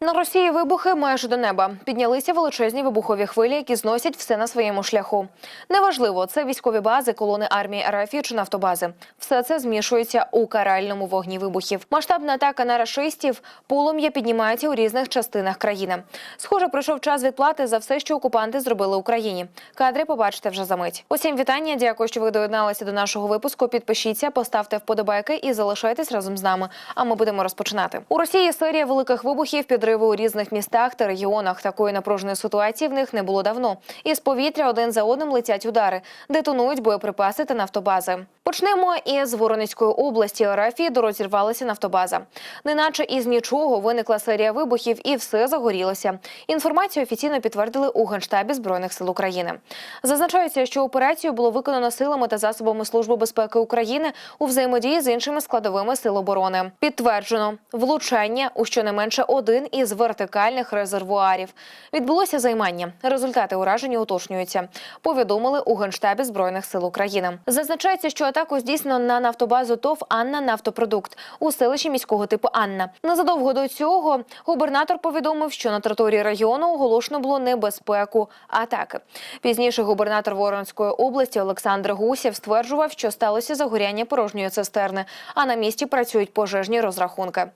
На Росії вибухи майже до неба. Піднялися величезні вибухові хвилі, які зносять все на своєму шляху. Неважливо, це військові бази, колони армії РФ чи нафтобази. Все це змішується у каральному вогні вибухів. Масштабна атака на рашистів, полум'я піднімається у різних частинах країни. Схоже, прийшов час відплати за все, що окупанти зробили Україні. Кадри побачите вже за мить. Усім вітання. Дякую, що ви доєдналися до нашого випуску. Підпишіться, поставте вподобайки і залишайтесь разом з нами. А ми будемо розпочинати. У Росії серія великих вибухів, підриви у різних містах та регіонах. Такої напруженої ситуації в них не було давно. Із повітря один за одним летять удари, детонують боєприпаси та нафтобази. Почнемо із Воронезької області. РФ дорозірвалася нафтобаза. Неначе із нічого виникла серія вибухів, і все загорілося. Інформацію офіційно підтвердили у генштабі збройних сил України. Зазначається, що операцію було виконано силами та засобами Служби безпеки України у взаємодії з іншими складовими сил оборони. Підтверджено влучання у щонайменше один із вертикальних резервуарів. Відбулося займання. Результати ураження уточнюються. Повідомили у генштабі збройних сил України. Зазначається, що атаку здійснено на нафтобазу ТОВ Анна Нафтопродукт у селищі міського типу Анна. Незадовго до цього губернатор повідомив, що на території регіону оголошено було небезпеку атаки. Пізніше губернатор Воронської області Олександр Гусєв стверджував, що сталося загоряння порожньої цистерни, а на місці працюють пожежні розрахунки.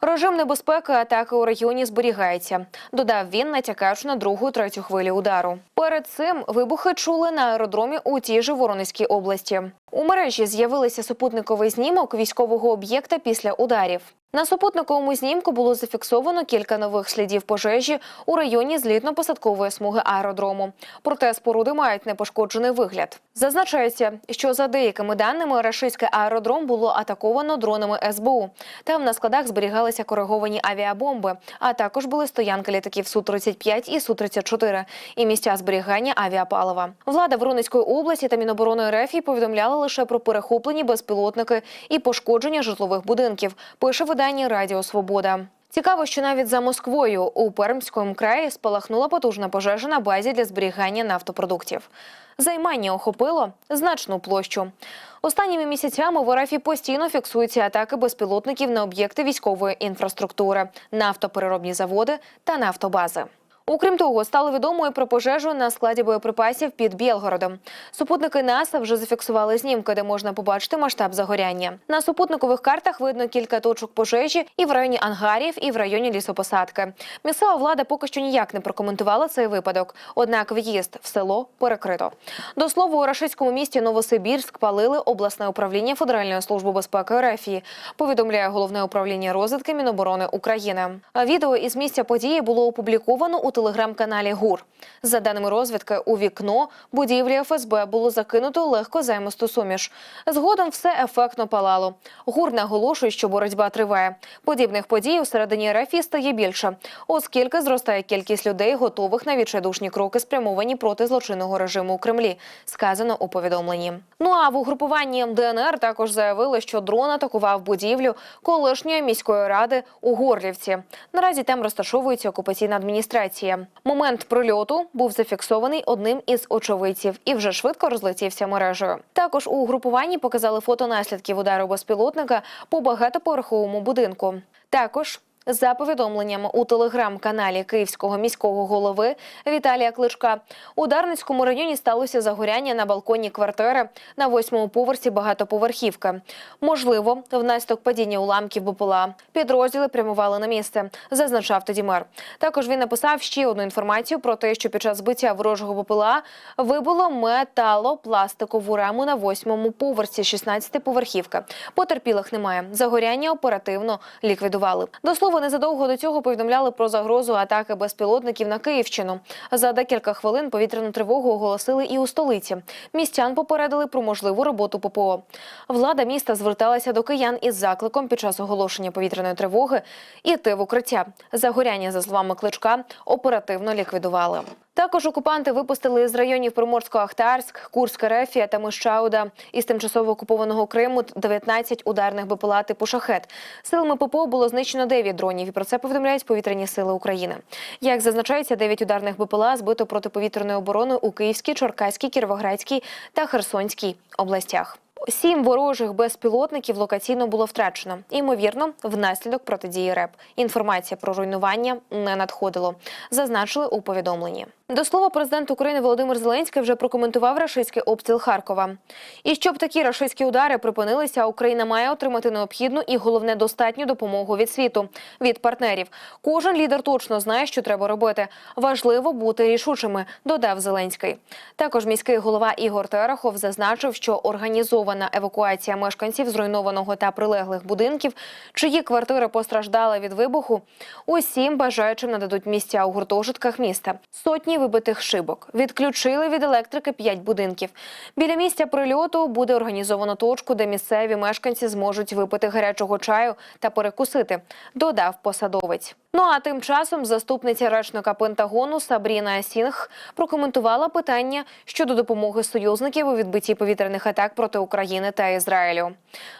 Режим небезпеки атаки у регіоні зберігається. Додав він, натякаючи на другу третю хвилі удару. Перед цим вибухи чули на аеродромі у тій же Воронезькій області. У мережі з'явилися супутниковий знімок військового об'єкта після ударів. На супутниковому знімку було зафіксовано кілька нових слідів пожежі у районі злітно-посадкової смуги аеродрому. Проте споруди мають непошкоджений вигляд. Зазначається, що за деякими даними рашистський аеродром було атаковано дронами СБУ. Там на складах зберігалися кориговані авіабомби, а також були стоянки літаків су 35 і су 34 і місця зберігання авіапалива. Влада Воронезької області та Міноборони РФ повідомляли лише про перехоплені безпілотники і пошкодження житлових будинків. Пише видання Радіо Свобода. Цікаво, що навіть за Москвою у Пермському краї спалахнула потужна пожежа на базі для зберігання нафтопродуктів. Займання охопило значну площу. Останніми місяцями в Арафі постійно фіксуються атаки безпілотників на об'єкти військової інфраструктури, нафтопереробні заводи та нафтобази. Окрім того, стало відомо і про пожежу на складі боєприпасів під Білгородом. Супутники НАСА вже зафіксували знімки, де можна побачити масштаб загоряння. На супутникових картах видно кілька точок пожежі і в районі ангарів, і в районі лісопосадки. Місцева влада поки що ніяк не прокоментувала цей випадок. Однак в'їзд в село перекрито. До слова, у рашистському місті Новосибірськ палили обласне управління Федеральної служби безпеки РФ. Повідомляє головне управління розвідки Міноборони України. Відео із місця події було опубліковано у телеграм-каналі ГУР. За даними розвідки, у вікно будівлі ФСБ було закинуто легко займисту суміш. Згодом все ефектно палало. ГУР наголошує, що боротьба триває. Подібних подій у середині РФ стає більше, оскільки зростає кількість людей, готових на відчайдушні кроки, спрямовані проти злочинного режиму у Кремлі. Сказано у повідомленні. Ну а в угрупуванні ДНР також заявили, що дрон атакував будівлю колишньої міської ради у Горлівці. Наразі там розташовується окупаційна адміністрація. Момент прильоту був зафіксований одним із очевидців і вже швидко розлетівся мережею. Також у угрупуванні показали фото наслідків удару безпілотника по багатоповерховому будинку. Також за повідомленнями у телеграм-каналі Київського міського голови Віталія Кличка у Дарницькому районі сталося загоряння на балконі квартири на восьмому поверсі багатоповерхівки. Можливо, внаслідок падіння уламків БПЛА. Підрозділи прямували на місце, зазначав тоді мер. Також він написав ще одну інформацію про те, що під час збиття ворожого БПЛА вибуло металопластикову раму на восьмому поверсі 16-поверхівки. Потерпілих немає. Загоряння оперативно ліквідували. До слова, незадовго до цього повідомляли про загрозу атаки безпілотників на Київщину. За декілька хвилин повітряну тривогу оголосили і у столиці. Містян попередили про можливу роботу ППО. Влада міста зверталася до киян із закликом під час оголошення повітряної тривоги іти в укриття. Загоряння, за словами кличка, оперативно ліквідували. Також окупанти випустили з районів Приморсько-Ахтарськ, Курська Рефія та Мищауда із тимчасово окупованого Криму 19 ударних БПЛА типу «Шахет». Силами ППО було знищено 9 дронів, і про це повідомляють повітряні сили України. Як зазначається, 9 ударних БПЛА збито протиповітряною обороною у Київській, Чоркаській, Кіровоградській та Херсонській областях. Сім ворожих безпілотників локаційно було втрачено. Імовірно, внаслідок протидії РЕП. Інформація про руйнування не надходило. Зазначили у повідомленні. До слова, президент України Володимир Зеленський вже прокоментував рашистський обстріл Харкова. І щоб такі рашистські удари припинилися, Україна має отримати необхідну і головне достатню допомогу від світу, від партнерів. Кожен лідер точно знає, що треба робити. Важливо бути рішучими, додав Зеленський. Також міський голова Ігор Терехов зазначив, що організована евакуація мешканців зруйнованого та прилеглих будинків, чиї квартири постраждали від вибуху, усім бажаючим нададуть місця у гуртожитках міста. Сотні вибитих шибок відключили від електрики п'ять будинків. Біля місця прильоту буде організовано точку, де місцеві мешканці зможуть випити гарячого чаю та перекусити. Додав посадовець. Ну а тим часом заступниця речника Пентагону Сабріна Сінг прокоментувала питання щодо допомоги союзників у відбитті повітряних атак проти України та Ізраїлю.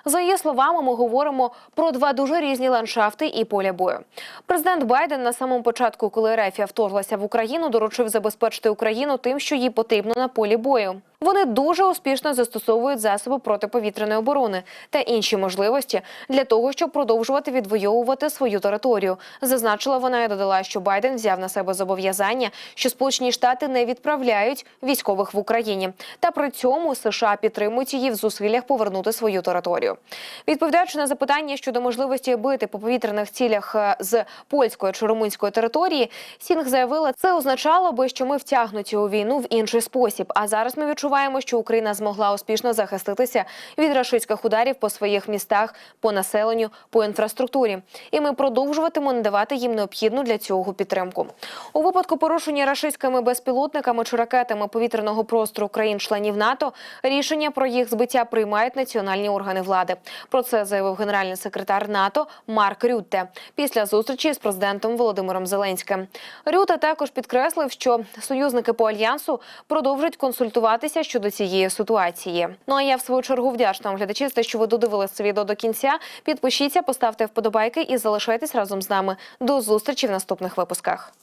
За її словами, ми говоримо про два дуже різні ландшафти і поля бою. Президент Байден на самому початку, коли Рефія вторглася в Україну, доручив забезпечити Україну тим, що їй потрібно на полі бою. Вони дуже успішно застосовують засоби протиповітряної оборони та інші можливості для того, щоб продовжувати відвоювати свою територію. Зазначила вона і додала, що Байден взяв на себе зобов'язання, що Сполучені Штати не відправляють військових в Україні, та при цьому США підтримують її в зусиллях повернути свою територію. Відповідаючи на запитання щодо можливості бити по повітряних цілях е, з польської чи румунської території, Сінг заявила, це означало би, що ми втягнуті у війну в інший спосіб. А зараз ми відчуваємо, що Україна змогла успішно захиститися від рашистських ударів по своїх містах, по населенню, по інфраструктурі. І ми продовжуватимемо надавати їм необхідну для цього підтримку. У випадку порушення рашистськими безпілотниками чи ракетами повітряного простору країн-членів НАТО рішення про їх збиття приймають національні органи влади. Про це заявив генеральний секретар НАТО Марк Рютте після зустрічі з президентом Володимиром Зеленським. Рюте також підкреслив, що союзники по альянсу продовжують консультуватися щодо цієї ситуації. Ну а я в свою чергу вдячна вам глядачі за те, що ви додивились це відео до кінця. Підпишіться, поставте вподобайки і залишайтесь разом з нами. До зустрічі в наступних випусках.